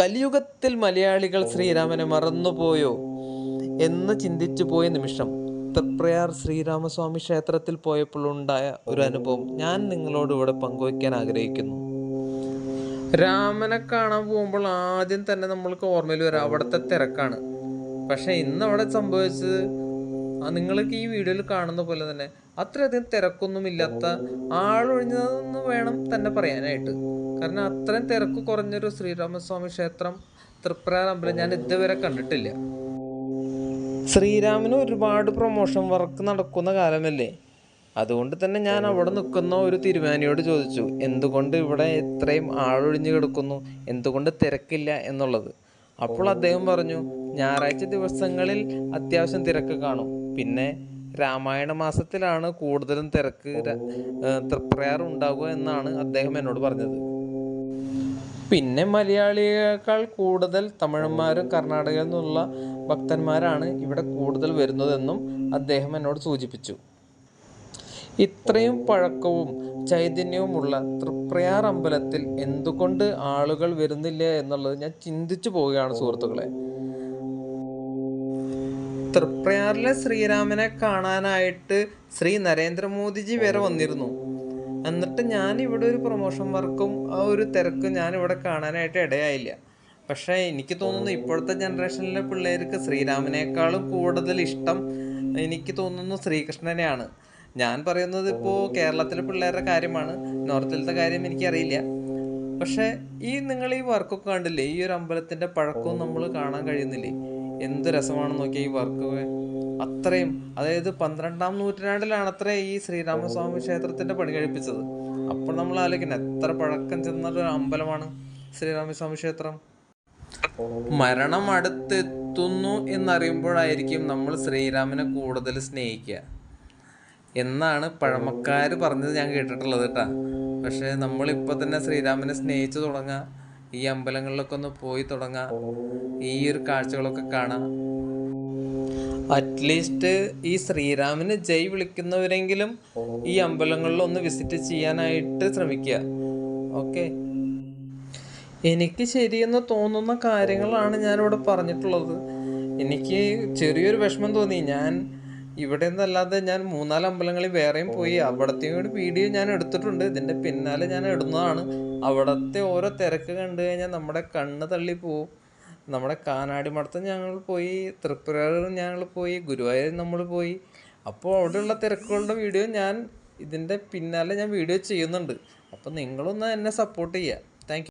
കലിയുഗത്തിൽ മലയാളികൾ ശ്രീരാമനെ മറന്നുപോയോ എന്ന് ചിന്തിച്ചു പോയ നിമിഷം തൃപ്രയാർ ശ്രീരാമസ്വാമി ക്ഷേത്രത്തിൽ പോയപ്പോൾ ഉണ്ടായ ഒരു അനുഭവം ഞാൻ നിങ്ങളോട് ഇവിടെ പങ്കുവയ്ക്കാൻ ആഗ്രഹിക്കുന്നു. രാമനെ കാണാൻ പോകുമ്പോൾ ആദ്യം തന്നെ നമ്മൾക്ക് ഓർമ്മയിൽ വരാം. അവിടുത്തെ തിരക്കാണ്. പക്ഷെ ഇന്ന് അവിടെ സംഭവിച്ചത് നിങ്ങൾക്ക് ഈ വീഡിയോയിൽ കാണുന്ന പോലെ തന്നെ അത്രയധികം തിരക്കൊന്നുമില്ലാത്ത ആളൊഴിഞ്ഞതെന്ന് വേണം തന്നെ പറയാനായിട്ട്. കാരണം അത്രയും തിരക്ക് കുറഞ്ഞൊരു ശ്രീരാമസ്വാമി ക്ഷേത്രം അമ്പലം ഞാൻ ഇതുവരെ കണ്ടിട്ടില്ല. ശ്രീരാമന് ഒരുപാട് പ്രൊമോഷൻ വർക്ക് നടക്കുന്ന കാലമല്ലേ? അതുകൊണ്ട് തന്നെ ഞാൻ അവിടെ നിൽക്കുന്ന ഒരു തീരുമാനിയോട് ചോദിച്ചു എന്തുകൊണ്ട് ഇവിടെ ഇത്രയും ആളൊഴിഞ്ഞു കിടക്കുന്നു? എന്തുകൊണ്ട് തിരക്കില്ല? എന്നുള്ളത്. അപ്പോൾ അദ്ദേഹം പറഞ്ഞു ഞായറാഴ്ച ദിവസങ്ങളിൽ അത്യാവശ്യം തിരക്ക് കാണും. പിന്നെ രാമായണ മാസത്തിലാണ് കൂടുതലും തിരക്ക് തൃപ്രയാർ ഉണ്ടാവുക എന്നാണ് അദ്ദേഹം എന്നോട് പറഞ്ഞത്. പിന്നെ മലയാളിയേക്കാൾ കൂടുതൽ തമിഴന്മാരും കർണാടകയിൽ നിന്നുള്ള ഭക്തന്മാരാണ് ഇവിടെ കൂടുതൽ വരുന്നതെന്നും അദ്ദേഹം എന്നോട് സൂചിപ്പിച്ചു. ഇത്രയും പഴക്കവും ചൈതന്യവുമുള്ള തൃപ്രയാർ അമ്പലത്തിൽ എന്തുകൊണ്ട് ആളുകൾ വരുന്നില്ല എന്നുള്ളത് ഞാൻ ചിന്തിച്ചു പോവുകയാണ് സുഹൃത്തുക്കളെ. തൃപ്രയാറിലെ ശ്രീരാമനെ കാണാനായിട്ട് ശ്രീ നരേന്ദ്രമോദിജി വരെ വന്നിരുന്നു. എന്നിട്ട് ഞാൻ ഇവിടെ ഒരു പ്രൊമോഷൻ വർക്കും ആ ഒരു തിരക്കും ഞാൻ ഇവിടെ കാണാനായിട്ട് ഇടയായില്ല. പക്ഷേ എനിക്ക് തോന്നുന്നു ഇപ്പോഴത്തെ ജനറേഷനിലെ പിള്ളേർക്ക് ശ്രീരാമനേക്കാളും കൂടുതൽ ഇഷ്ടം എനിക്ക് തോന്നുന്നു ശ്രീകൃഷ്ണനെയാണ്. ഞാൻ പറയുന്നത് ഇപ്പോൾ കേരളത്തിലെ പിള്ളേരുടെ കാര്യമാണ്. നോർത്തിലത്തെ കാര്യം എനിക്കറിയില്ല. പക്ഷേ ഈ നിങ്ങൾ ഈ വർക്കൊക്കെ കണ്ടില്ലേ? ഈ ഒരു അമ്പലത്തിന്റെ പഴക്കവും നമ്മൾ കാണാൻ കഴിയുന്നില്ലേ? എന്ത് രസമാണ് നോക്കിയാൽ ഈ വർക്ക് അത്രയും അതായത് പന്ത്രണ്ടാം നൂറ്റാണ്ടിലാണ് അത്ര ഈ ശ്രീരാമസ്വാമി ക്ഷേത്രത്തിന്റെ പണി കഴിപ്പിച്ചത്. അപ്പോൾ നമ്മൾ ആലോചിക്കണം എത്ര പഴക്കം ചെന്നൊരു അമ്പലമാണ് ശ്രീരാമസ്വാമി ക്ഷേത്രം. മരണം അടുത്തെത്തുന്നു എന്നറിയുമ്പോഴായിരിക്കും നമ്മൾ ശ്രീരാമനെ കൂടുതൽ സ്നേഹിക്കുക എന്നാണ് പഴമക്കാർ പറഞ്ഞത് ഞാൻ കേട്ടിട്ടുള്ളത് കേട്ടാ. പക്ഷേ നമ്മളിപ്പോൾ തന്നെ ശ്രീരാമനെ സ്നേഹിച്ചു തുടങ്ങുക ഈ അമ്പലങ്ങളിലൊക്കെ ഒന്ന് പോയി തുടങ്ങാം. ഈ ഒരു കാഴ്ചകളൊക്കെ കാണാം. അറ്റ്ലീസ്റ്റ് ഈ ശ്രീരാമന് ജയ് വിളിക്കുന്നവരെങ്കിലും ഈ അമ്പലങ്ങളിൽ ഒന്ന് വിസിറ്റ് ചെയ്യാനായിട്ട് ശ്രമിക്കുക. ഓക്കെ എനിക്ക് ശരിയെന്ന് തോന്നുന്ന കാര്യങ്ങളാണ് ഞാനിവിടെ പറഞ്ഞിട്ടുള്ളത്. എനിക്ക് ചെറിയൊരു വിഷമം തോന്നി. ഞാൻ ഇവിടെ നിന്നല്ലാതെ ഞാൻ മൂന്നാൽ അമ്പലങ്ങളിൽ വേറെയും പോയി. അവിടത്തെയും കൂടി വീഡിയോ ഞാൻ എടുത്തിട്ടുണ്ട്. ഇതിന്റെ പിന്നാലെ ഞാൻ ഇടുന്നതാണ്. അവിടത്തെ ഓരോ തിരക്ക് കണ്ടു കഴിഞ്ഞാൽ നമ്മുടെ കണ്ണ് തള്ളി പോവും. നമ്മുടെ കാനാടി മഠത്തും ഞങ്ങൾ പോയി. തൃപ്പുരയിലും ഞങ്ങൾ പോയി. ഗുരുവായൂർ നമ്മൾ പോയി. അപ്പോൾ അവിടെയുള്ള തിരക്കുകളുടെ വീഡിയോ ഞാൻ ഇതിന്റെ പിന്നാലെ ഞാൻ വീഡിയോ ചെയ്യുന്നുണ്ട്. അപ്പോൾ നിങ്ങളൊന്ന് എന്നെ സപ്പോർട്ട് ചെയ്യുക.